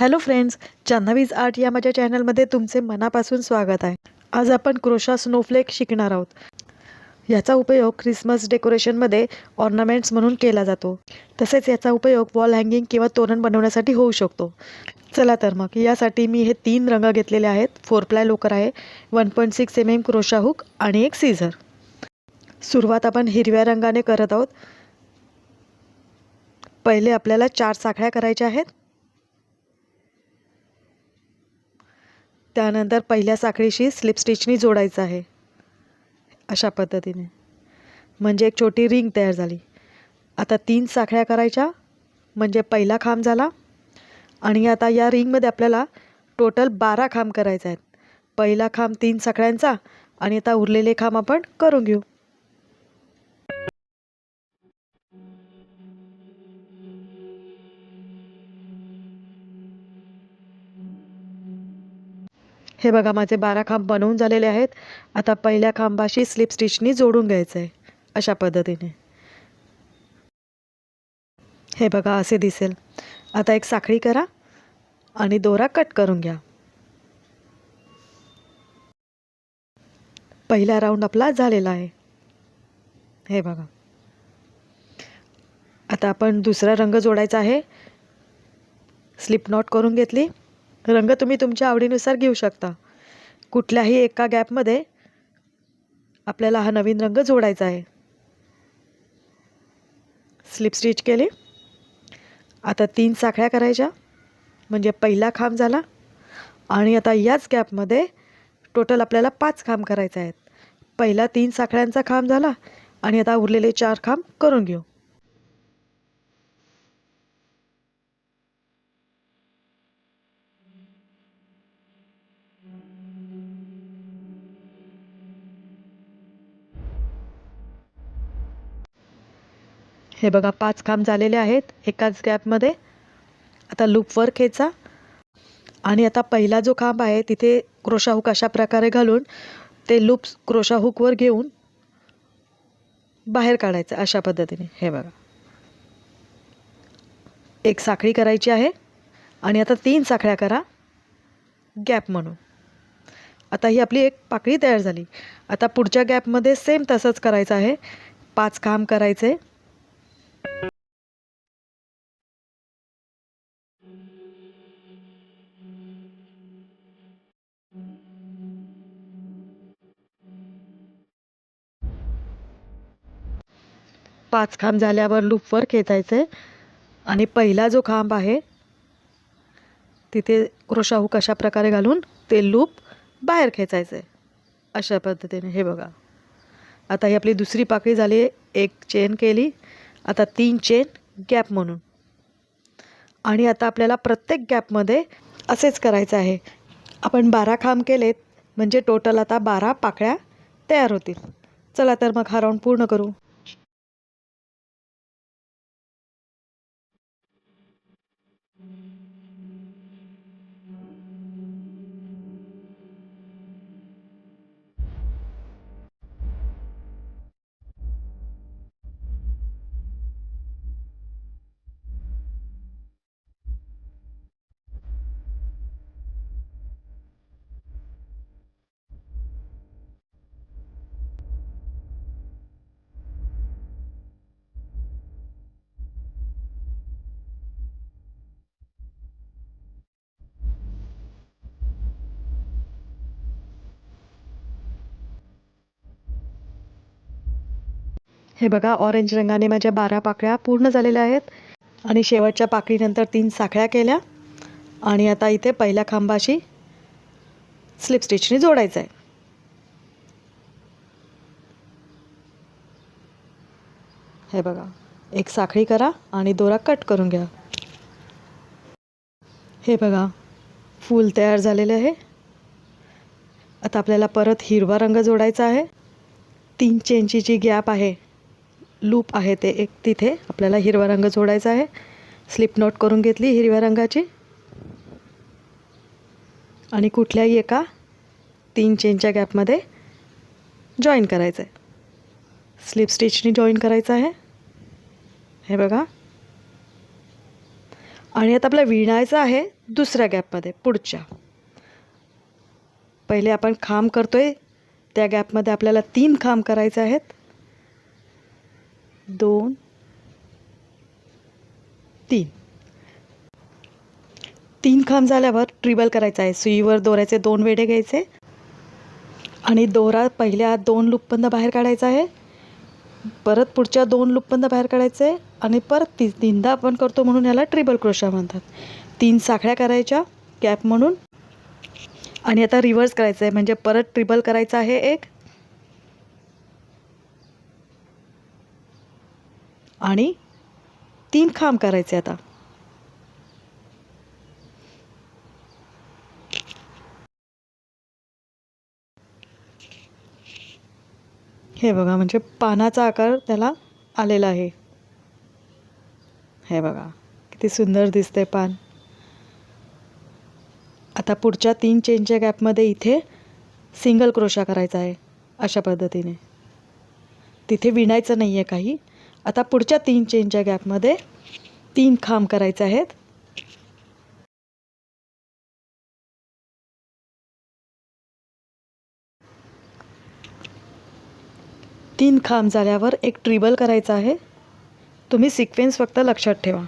Hello friends जान्हवीज art या माझ्या चॅनलमध्ये तुमचे मनापासून स्वागत आहे. आज आपण क्रोशा स्नोफ्लेक शिकणार आहोत. याचा उपयोग ख्रिसमस डेकोरेशनमध्ये ऑर्नामेंट्स म्हणून केला जातो. तसेच याचा उपयोग वॉल हँगिंग किंवा तोरण बनवण्यासाठी होऊ शकतो. चला तर मग यासाठी मी हे तीन रंग घेतलेले आहेत. फोर प्लाय लोकर आहे one point six M M crochet hook आणि एक सीझर सुरुवात आपण हिरव्या रंगाने करत आहोत. पहिले आपल्याला चार साखळ्या करायच्या आहेत. त्यानंतर पहिल्या साखळीशी स्लिप स्टिचनी जोडायचं आहे. अशा पद्धतीने. म्हणजे एक छोटी रिंग तयार झाली. आता तीन साखळ्या करायच्या. म्हणजे पहिला खांब झाला. आणि आता या रिंगमध्ये आपल्याला टोटल बारा खांब करायचे आहेत. पहिला खांब तीन साखळ्यांचा. आणि आता उरलेले खांब आपण करून घेऊ. हे बघा माझे बारा खांब बनवून झालेले आहेत. आता पहिल्या खांबाशी स्लिप स्टिचनी जोडून घ्यायचं आहे अशा पद्धतीने. हे बघा असे दिसेल. आता एक साखळी करा आणि दोरा कट करून घ्या. पहिला राऊंड आपला झालेला आहे. हे बघा. आता आपण दुसरा रंग जोडायचा आहे. स्लिप नॉट करून घेतली. रंग तुम्ही तुमच्या आवडीनुसार घेऊ शकता. कुठल्याही एका गॅपमध्ये आपल्याला हा नवीन रंग जोडायचा आहे. स्लिप स्टिच केली. आता तीन साखळ्या करायच्या. म्हणजे पहिला खांब झाला. आणि आता याच गॅपमध्ये टोटल आपल्याला पाच खांब करायचे आहेत. पहिला तीन साखळ्यांचा खांब झाला. आणि आता उरलेले चार खांब करून घेऊ. हे बघा पाच खांब झालेले आहेत एकाच गॅपमध्ये आता लूपवर खेचा आणि आता पहिला जो खांब आहे तिथे क्रोशा हुक अशा प्रकारे घालून ते लूप क्रोशा हुकवर घेऊन बाहेर काढायचं अशा पद्धतीने. हे बघा. एक साखळी करायची आहे. आणि आता तीन साखळ्या करा. गॅप म्हणून. आता ही आपली एक पाकळी तयार झाली. आता पुढच्या गॅपमध्ये सेम तसंच करायचं आहे. पाच खांब करायचे. पाच खांब झाल्यावर लूपवर खेचायचं. आहे आणि पहिला जो खांब आहे तिथे क्रोशाहू कशाप्रकारे अशा प्रकारे घालून ते लूप बाहेर खेचायचं. आहे अशा पद्धतीने. हे बघा. आता ही आपली दुसरी पाकळी झाली. एक चेन केली. आता तीन चेन गॅप म्हणून. आणि आता आपल्याला प्रत्येक गॅपमध्ये असेच करायचं आहे. आपण बारा खांब केलेत. म्हणजे टोटल आता बारा पाकळ्या तयार होतील. चला तर मग हा राऊंड पूर्ण करू. हे बघा ऑरेंज रंगाने माझ्या बारा पाकळ्या पूर्ण झालेल्या आहेत. आणि शेवटच्या पाकळीनंतर तीन साखळ्या केल्या. आणि आता इथे पहिल्या खांबाशी स्लिप स्टिचने जोडायचं आहे हे बघा एक साखळी करा आणि दोरा कट करून घ्या. हे बघा फूल तयार झालेले आहे. आता आपल्याला परत हिरवा रंग जोडायचा आहे. तीन चेनची जी गॅप आहे. लूप आहे ते एक तिथे. आपल्याला हिरवा रंग जोडायचा आहे. स्लिप नोट करून घेतली हिरव्या रंगाची. आणि कुठल्याही एका तीन चेनच्या गॅपमध्ये जॉईन करायचं आहे स्लिप स्टिचनी जॉईन करायचं आहे. हे बघा. आणि आता आपला विणायचं आहे दुसऱ्या गॅपमध्ये पुढच्या. पहिले आपण खांब करतो आहे त्या गॅपमध्ये आपल्याला तीन खांब करायचे आहेत. दोन तीन. तीन खांब झाल्यावर ट्रिबल करायचं आहे. सुईवर दोऱ्याचे दोन वेढे घ्यायचे. आणि दोरा पहिल्या दोन लुपबंद बाहेर काढायचा आहे. परत पुढच्या दोन लुपबंद बाहेर काढायचे. आणि परत ती तीनदा आपण करतो म्हणून याला ट्रिबल क्रोशा म्हणतात. तीन साखळ्या करायच्या कॅप म्हणून. आणि आता रिव्हर्स करायचं आहे म्हणजे परत ट्रिबल करायचं आहे एक आणि तीन खांब करायचे आता. हे बघा म्हणजे पानाचा आकार त्याला आलेला आहे. हे बघा किती सुंदर दिसते पान. आता पुढच्या तीन चेनच्या गॅपमध्ये इथे सिंगल क्रोशा करायचा आहे अशा पद्धतीने. तिथे विणायचं नाही आहे काही. आता पुढच्या तीन चेनच्या गॅपमध्ये तीन खांब करायचे आहेत. तीन खांब झाल्यावर एक ट्रिबल करायचा आहे. तुम्ही सिक्वेन्स फक्त लक्षात ठेवा.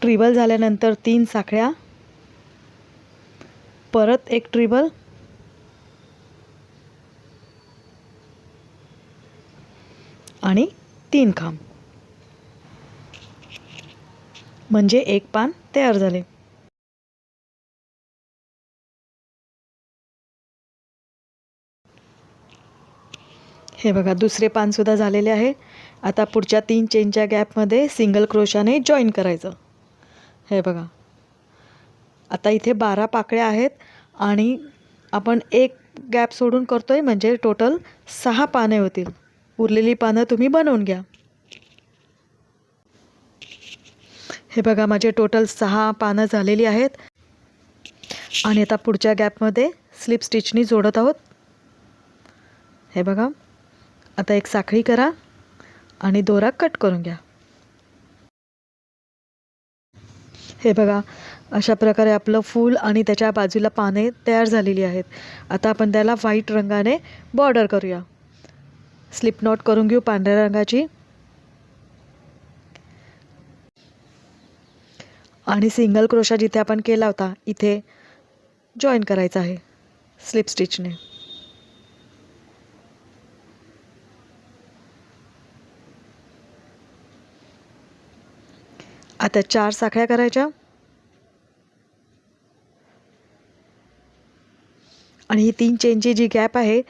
ट्रिबल झाल्यानंतर तीन साखळ्या. परत एक ट्रिबल आणि तीन खांब. म्हणजे एक पान तयार झाले. हे बघा दुसरे पानसुद्धा झालेले आहे. आता पुढच्या तीन चेनच्या गॅपमध्ये सिंगल क्रोशाने जॉईन करायचं. हे बघा. आता इथे बारा पाकळ्या आहेत आणि आपण एक गॅप सोडून करतो आहे म्हणजे टोटल सहा पाने होतील. उरलेली पानं तुम्ही बनवून घ्या. हे बघा माझे टोटल सहा पानं झालेली आहेत. आणि आता पुढच्या गॅपमध्ये स्लिप स्टिचनी जोडत आहोत. हे बघा आता एक साखळी करा आणि दोरा कट करून घ्या. हे बघा अशा प्रकारे आपलं फूल आणि त्याच्या बाजूला पाने तयार झालेली आहेत. आता आपण त्याला व्हाईट रंगाने बॉर्डर करूया. स्लिप नॉट करून घेऊ पांढऱ्या रंगाची. आणि सिंगल क्रोशा जिथे आपण केला होता इथे जॉईन करायचा आहे स्लिप स्टिचने आता चार साखळ्या करायच्या. आणि ही तीन चेनची जी गॅप आहे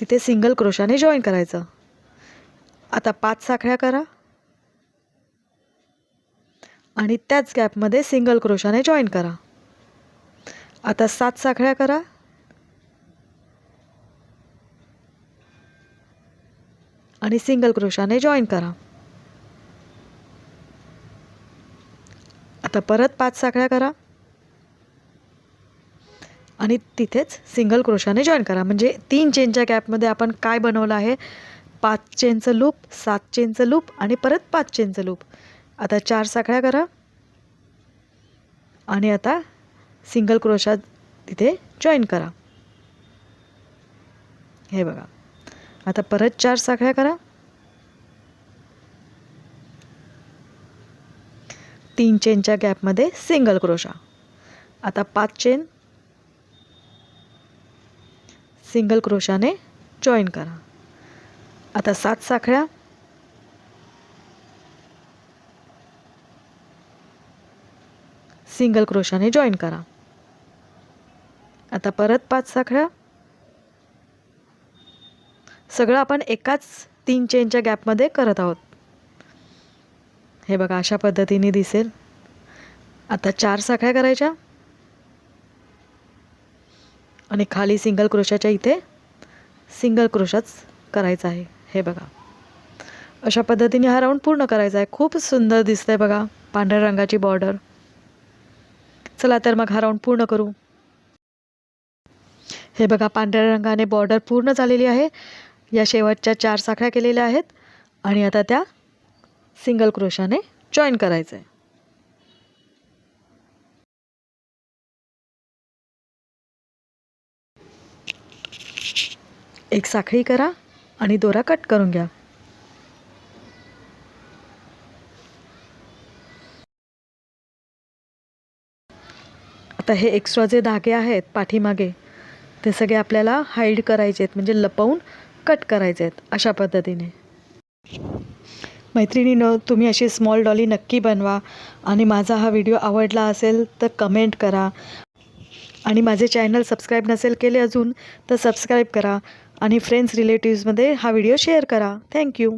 तिथे सिंगल क्रोशाने जॉईन करायचं. आता पाच साखळ्या करा. आणि त्याच गॅपमध्ये सिंगल क्रोशाने जॉईन करा. आता सात साखळ्या करा. आणि सिंगल क्रोशाने जॉईन करा. आता परत पाच साखळ्या करा. आणि तिथेच सिंगल क्रोशाने जॉईन करा. म्हणजे तीन चेनच्या गॅपमध्ये आपण काय बनवलं आहे? पाच चेनचं लूप सात चेनचं लूप आणि परत पाच चेनचं लूप आता चार साखळ्या करा. आणि आता सिंगल क्रोशा तिथे जॉईन करा. हे बघा. आता परत चार साखळ्या करा. तीन चेनच्या गॅपमध्ये सिंगल क्रोशा आता पाच चेन सिंगल क्रोशाने जॉईन करा. आता सात साखळ्या. सिंगल क्रोशाने जॉईन करा. आता परत पाच साखळ्या. सगळं आपण एकाच तीन चेनच्या गॅपमध्ये करत आहोत. हे बघा अशा पद्धतीने दिसेल. आता चार साखळ्या करायच्या. आणि खाली सिंगल क्रोशाच्या इथे सिंगल क्रोशाच करायचा आहे. हे बघा. अशा पद्धतीने हा राऊंड पूर्ण करायचा आहे. खूप सुंदर दिसतंय बघा. पांढऱ्या रंगाची बॉर्डर चला तर मग हा राऊंड पूर्ण करू. हे बघा पांढऱ्या रंगाने बॉर्डर पूर्ण झालेली आहे. या शेवटच्या चार साखळ्या केलेल्या आहेत. आणि आता त्या सिंगल क्रोशाने जॉईन करायचं आहे एक साखळी करा आणि दोरा कट करून घ्या. आता हे एक्स्ट्रा जे धागे आहेत पाठीमागे ते सगळे आपल्याला हाईड करायचे आहेत म्हणजे लपवून कट करायचे आहेत अशा पद्धतीने. मैत्रिणीनं तुम्ही अशी स्मॉल डॉली नक्की बनवा आणि माझा हा व्हिडिओ आवडला असेल तर कमेंट करा. आणि माझे चॅनल सबस्क्राईब नसेल केले अजून तर सबस्क्राईब करा. आणि फ्रेंड्स रिलेटिव्समध्ये हा व्हिडिओ शेअर करा. थँक्यू